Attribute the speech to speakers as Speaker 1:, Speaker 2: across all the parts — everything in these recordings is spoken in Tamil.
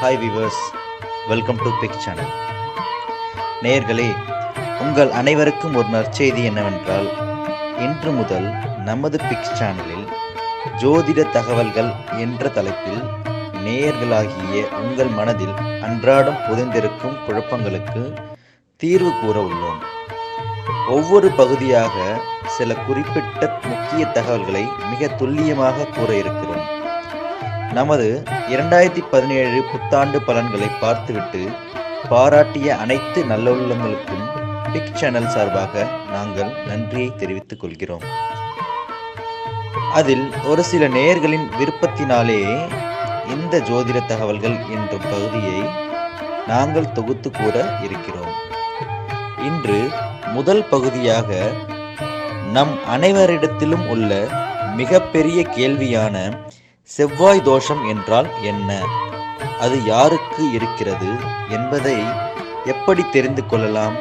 Speaker 1: Hi viewers welcome to big channel நேயர்களே உங்கள் அனைவருக்கும் ஒரு நற்செய்தி என்னவென்றால் இன்று முதல் நமது பிக் சேனலில் ஜோதிட தகவல்கள் என்ற தலைப்பில் நேயர்களாகிய உங்கள் மனதில் அன்றாடம் புதைந்திருக்கும் குழப்பங்களுக்கு தீர்வு கூற உள்ளோம். ஒவ்வொரு பகுதியாக சில குறிப்பிட்ட முக்கிய தகவல்களை மிக துல்லியமாக கூற இருக்கிறோம். நமது இரண்டாயிரத்தி பதினேழு புத்தாண்டு பலன்களை பார்த்துவிட்டு பாராட்டிய அனைத்து நல்லுள்ளங்களுக்கும் பிக் சேனல் சார்பாக நாங்கள் நன்றியை தெரிவித்துக் கொள்கிறோம். அதில் ஒரு சில நேயர்களின் விருப்பத்தினாலே இந்த ஜோதிட தகவல்கள் என்ற பகுதியை நாங்கள் தொகுத்து கூற இருக்கிறோம். இன்று முதல் பகுதியாக நம் அனைவரிடத்திலும் உள்ள மிகப்பெரிய கேள்வியான செவ்வாய் தோஷம் என்றால் என்ன? அது யாருக்கு இருக்கிறது என்பதை எப்படி தெரிந்து கொள்ளலாம்?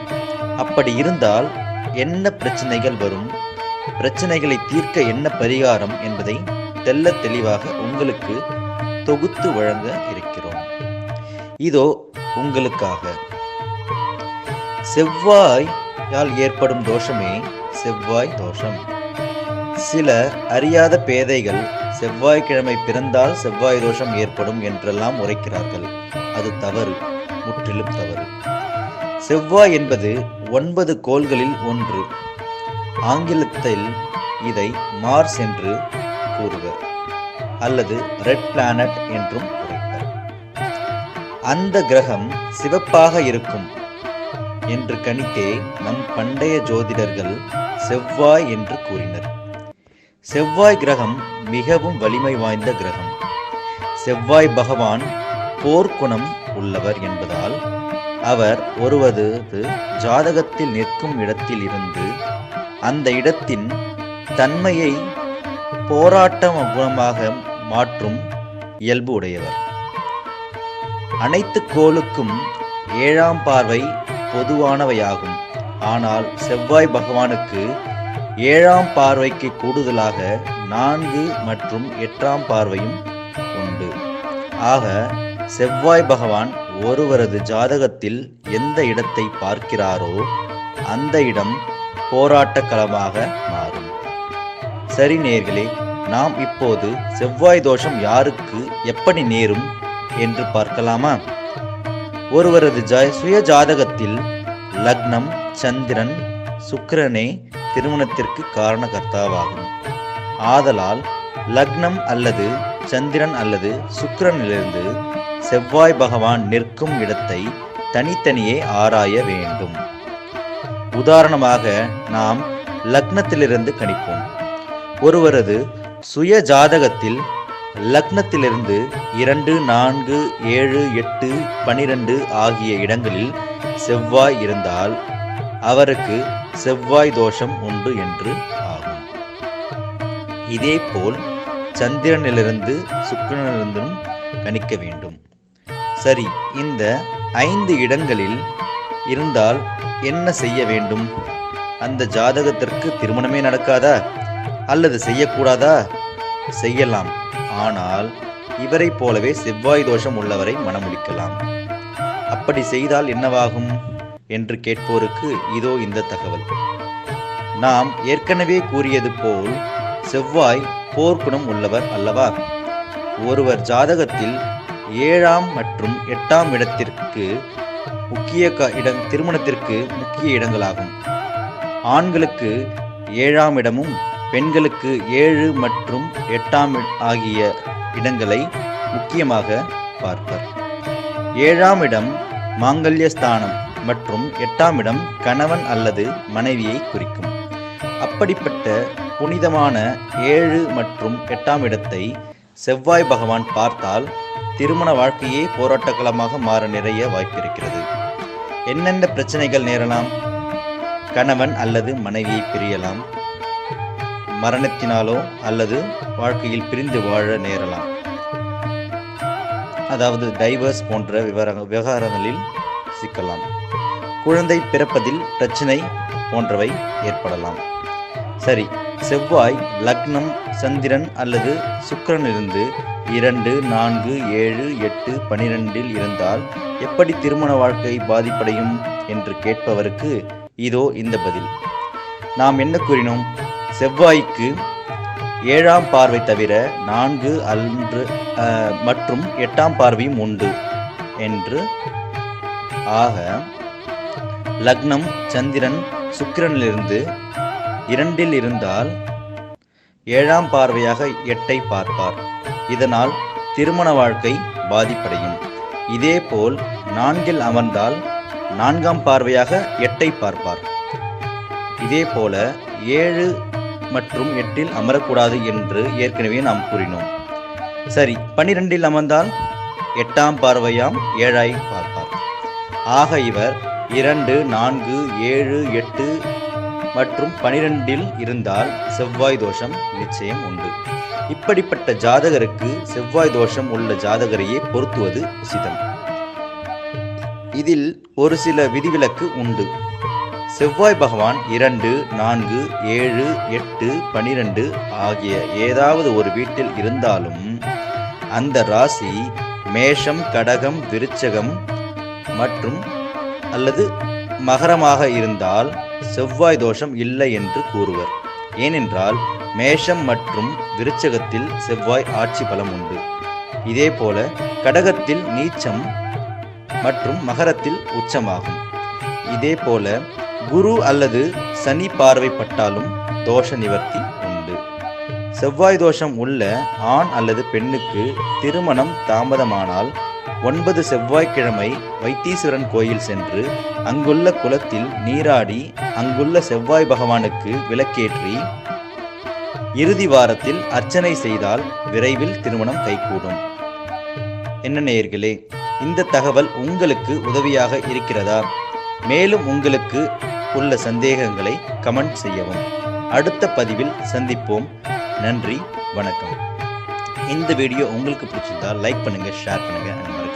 Speaker 1: அப்படி இருந்தால் என்ன பிரச்சனைகள் வரும்? பிரச்சனைகளை தீர்க்க என்ன பரிகாரம் என்பதை தெல்ல தெளிவாக உங்களுக்கு தொகுத்து வழங்க இருக்கிறோம். இதோ உங்களுக்காக. செவ்வாயால் ஏற்படும் தோஷமே செவ்வாய் தோஷம். சில அறியாத பேதைகள் செவ்வாய்க்கிழமை பிறந்தால் செவ்வாய் தோஷம் ஏற்படும் என்றெல்லாம் உரைக்கிறார்கள். அது தவறு முற்றிலும் தவறு. செவ்வாய் என்பது ஒன்பது கோள்களில் ஒன்று. ஆங்கிலத்தில் இதை மார்ஸ் என்று கூறுவர் அல்லது ரெட் பிளானட் என்றும் உரைப்பர். அந்த கிரகம் சிவப்பாக இருக்கும் என்று கணித்தே நம் பண்டைய ஜோதிடர்கள் செவ்வாய் என்று கூறினர். செவ்வாய் கிரகம் மிகவும் வலிமை வாய்ந்த கிரகம். செவ்வாய் பகவான் போர்க்குணம் உள்ளவர் என்பதால் அவர் ஒருவது ஜாதகத்தில் நிற்கும் இடத்தில் இருந்து அந்த இடத்தின் தன்மையை போராட்ட குணமாக மாற்றும் இயல்பு உடையவர். அனைத்து கோளுக்கும் ஏழாம் பார்வை பொதுவானவையாகும். ஆனால் செவ்வாய் பகவானுக்கு ஏழாம் பார்வைக்கு கூடுதலாக நான்கு மற்றும் எட்டாம் பார்வையும் உண்டு. ஆக செவ்வாய் பகவான் ஒருவரது ஜாதகத்தில் எந்த இடத்தை பார்க்கிறாரோ அந்த இடம் போராட்ட களமாக மாறும். சரி நேர்களே நாம் இப்போது செவ்வாய் தோஷம் யாருக்கு எப்படி நேரும் என்று பார்க்கலாமா? ஒருவரது ஜ சுய ஜாதகத்தில் லக்னம் சந்திரன் சுக்கிரனே திருமணத்திற்கு காரணகர்த்தாவாகும். ஆதலால் லக்னம் அல்லது சந்திரன் அல்லது சுக்கிரனிலிருந்து செவ்வாய் பகவான் நிற்கும் இடத்தை தனித்தனியே ஆராய வேண்டும். உதாரணமாக நாம் லக்னத்திலிருந்து கணிப்போம். ஒருவரது சுய ஜாதகத்தில் லக்னத்திலிருந்து இரண்டு நான்கு ஏழு எட்டு பனிரெண்டு ஆகிய இடங்களில் செவ்வாய் இருந்தால் அவருக்கு செவ்வாய் தோஷம் உண்டு என்று ஆகும். இதேபோல் சந்திரனிலிருந்து சுக்கிரனிலிருந்தும் கணிக்க வேண்டும். சரி இந்த ஐந்து இடங்களில் இருந்தால் என்ன செய்ய வேண்டும்? அந்த ஜாதகத்திற்கு திருமணமே நடக்காதா? அல்லது செய்யக்கூடாதா? செய்யலாம். ஆனால் இவரைப் போலவே செவ்வாய் தோஷம் உள்ளவரை மணமுடிக்கலாம் அப்படி செய்தால் என்னவாகும்? என்று கேட்போருக்கு இதோ இந்த தகவல். நாம் ஏற்கனவே கூறியது போல் செவ்வாய் போர்க்குணம் உள்ளவர் அல்லவா? ஒருவர் ஜாதகத்தில் ஏழாம் மற்றும் எட்டாம் இடத்திற்கு முக்கிய க இடம் திருமணத்திற்கு முக்கிய இடங்களாகும். ஆண்களுக்கு ஏழாம் இடமும் பெண்களுக்கு ஏழு மற்றும் எட்டாம் ஆகிய இடங்களை முக்கியமாக பார்ப்பர். ஏழாம் இடம் மாங்கல்யஸ்தானம். மற்றும் எட்டாம் இடம் கணவன் அல்லது மனைவியை குறிக்கும். அப்படிப்பட்ட புனிதமான ஏழு மற்றும் எட்டாம் இடத்தை செவ்வாய் பகவான் பார்த்தால் திருமண வாழ்க்கையே போராட்டக்களமாக மாற நிறைய வாய்ப்பிருக்கிறது. என்னென்ன பிரச்சனைகள் நேரலாம்? கணவன் அல்லது மனைவியை பிரியலாம். மரணத்தினாலோ அல்லது வாழ்க்கையில் பிரிந்து வாழ நேரலாம். அதாவது டைவர்ஸ் போன்ற விவரங்கள் விவகாரங்களில் சிக்கலாம் குழந்தை பிறப்பதில் பிரச்சனை போன்றவை ஏற்படலாம். சரி செவ்வாய் லக்னம் சந்திரன் அல்லது சுக்கரனிலிருந்து இரண்டு நான்கு ஏழு எட்டு பனிரெண்டில் இருந்தால் எப்படி திருமண வாழ்க்கை பாதிப்படையும் என்று கேட்பவருக்கு இதோ இந்த பதில். நாம் என்ன கூறினோம்? செவ்வாய்க்கு ஏழாம் பார்வை தவிர நான்கு அன்று மற்றும் எட்டாம் பார்வையும் உண்டு என்று ஆக லக்னம் சந்திரன் சுக்கிரனிலிருந்து இரண்டில் இருந்தால் ஏழாம் பார்வையாக எட்டை பார்ப்பார். இதனால் திருமண வாழ்க்கை பாதிப்படையும். இதேபோல் நான்கில் அமர்ந்தால் நான்காம் பார்வையாக எட்டை பார்ப்பார். இதேபோல ஏழு மற்றும் எட்டில் அமரக்கூடாது என்று ஏற்கனவே நாம் கூறினோம். சரி பன்னிரெண்டில் அமர்ந்தால் எட்டாம் பார்வையாம் ஏழாய் பார்ப்பார். ஆக இவர் இரண்டு நான்கு ஏழு எட்டு மற்றும் பனிரெண்டில் இருந்தால் செவ்வாய் தோஷம் நிச்சயம் உண்டு. இப்படிப்பட்ட ஜாதகருக்கு செவ்வாய் தோஷம் உள்ள ஜாதகரையே பொருத்துவது உசிதம். இதில் ஒரு சில விதிவிலக்கு உண்டு. செவ்வாய் பகவான் இரண்டு நான்கு ஏழு எட்டு பனிரெண்டு ஆகிய ஏதாவது ஒரு வீட்டில் இருந்தாலும் அந்த ராசி மேஷம் கடகம் விருச்சகம் மற்றும் அல்லது மகரமாக இருந்தால் செவ்வாய் தோஷம் இல்லை என்று கூறுவர். ஏனென்றால் மேஷம் மற்றும் விருச்சகத்தில் செவ்வாய் ஆட்சி பலம் உண்டு. இதேபோல கடகத்தில் நீச்சம் மற்றும் மகரத்தில் உச்சமாகும். இதேபோல குரு அல்லது சனி பார்வைப்பட்டாலும் தோஷ நிவர்த்தி உண்டு. செவ்வாய் தோஷம் உள்ள ஆண் அல்லது பெண்ணுக்கு திருமணம் தாமதமானால் ஒன்பது செவ்வாய்க்கிழமை வைத்தீஸ்வரன் கோயில் சென்று அங்குள்ள குளத்தில் நீராடி அங்குள்ள செவ்வாய் பகவானுக்கு விளக்கேற்றி இறுதி வாரத்தில் அர்ச்சனை செய்தால் விரைவில் திருமணம் கைகூடும். என்ன நேயர்களே இந்த தகவல் உங்களுக்கு உதவியாக இருக்கிறதா? மேலும் உங்களுக்கு உள்ள சந்தேகங்களை கமெண்ட் செய்யவும். அடுத்த பதிவில் சந்திப்போம். நன்றி வணக்கம். இந்த வீடியோ உங்களுக்கு பிடிச்சிருந்தா லைக் பண்ணுங்கள் ஷேர் பண்ணுங்கள்